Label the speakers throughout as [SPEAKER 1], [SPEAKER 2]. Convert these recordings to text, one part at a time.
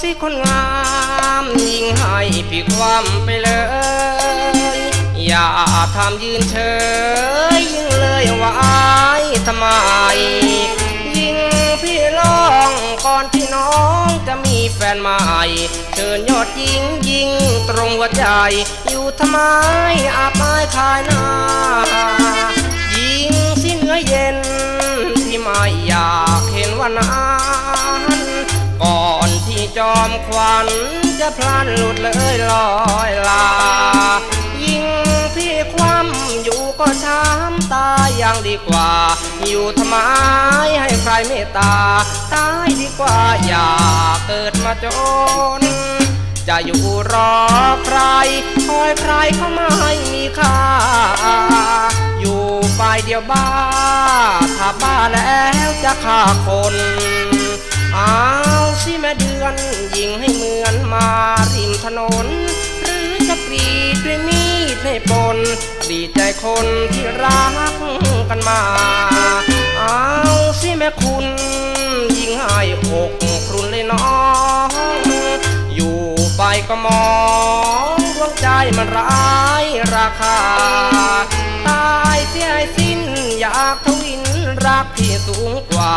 [SPEAKER 1] สีคนงามยิ่งให้พี่ความไปเลย อย่าทำยืนเฉยยิ่งเลยไว้ทำไม ยิ่งพี่ลองก่อนที่น้องจะมีแฟนใหม่เชิญยอดยิงยิงตรงหัวใจ อยู่ทำไมอาบไม้คายหน้า จอมควันจะพลันหลุดเลยลอยลา ยิ่งพี่ความอยู่ก็ช้ำตายย่างดีกว่า อยู่ทำไมให้ใครเมตตา ตายดีกว่าอย่าเกิดมาจน จะอยู่รอใครคอยใครเข้ามาให้มีค่า อยู่ฝ่ายเดียวบ้า ถ้าบ้าแล้วจะฆ่าคนอา ปน ดีใจคนที่รักกันมา เอาสิแม่คุณ ยิงให้อกครุนเลยน้อง อยู่ไปก็มองดวงใจมันร้ายราคา ตายเสียสิ้นอยากทวินรักที่สูงกว่า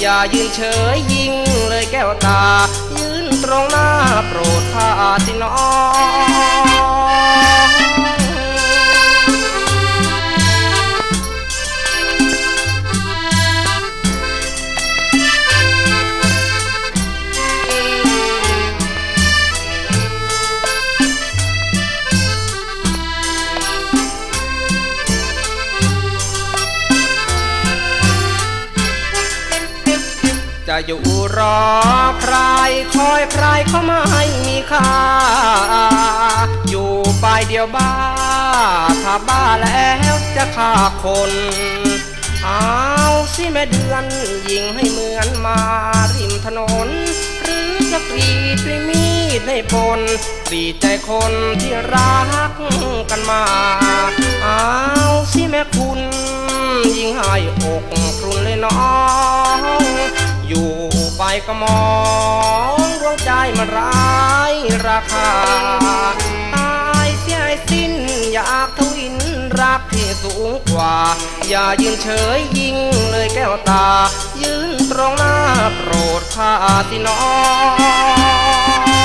[SPEAKER 1] อย่ายืนเฉยยิงเลยแก้วตา ยืนตรงหน้าโปรดข้าสิน้อง จะอยู่รอใคร คอยใครเข้ามาให้มีค่า อยู่ไปเดียวบ้า ถ้าบ้าแล้วจะฆ่าคน เอาสิแม่เดือนยิงให้เหมือนมาริมถนน หรือจะกรีดด้วยมีดในปนกรีดใจคนที่รักกันมา เอาสิแม่คุณยิงให้อกครุนเลยน้อง อยู่ไปก็มองดวงใจมันร้ายราคา ตายเสียสิ้นอยากทวินรักที่สูงกว่า อย่ายืนเฉยยิงเลยแก้วตา ยืนตรงหน้าโปรดข้าสิน้อง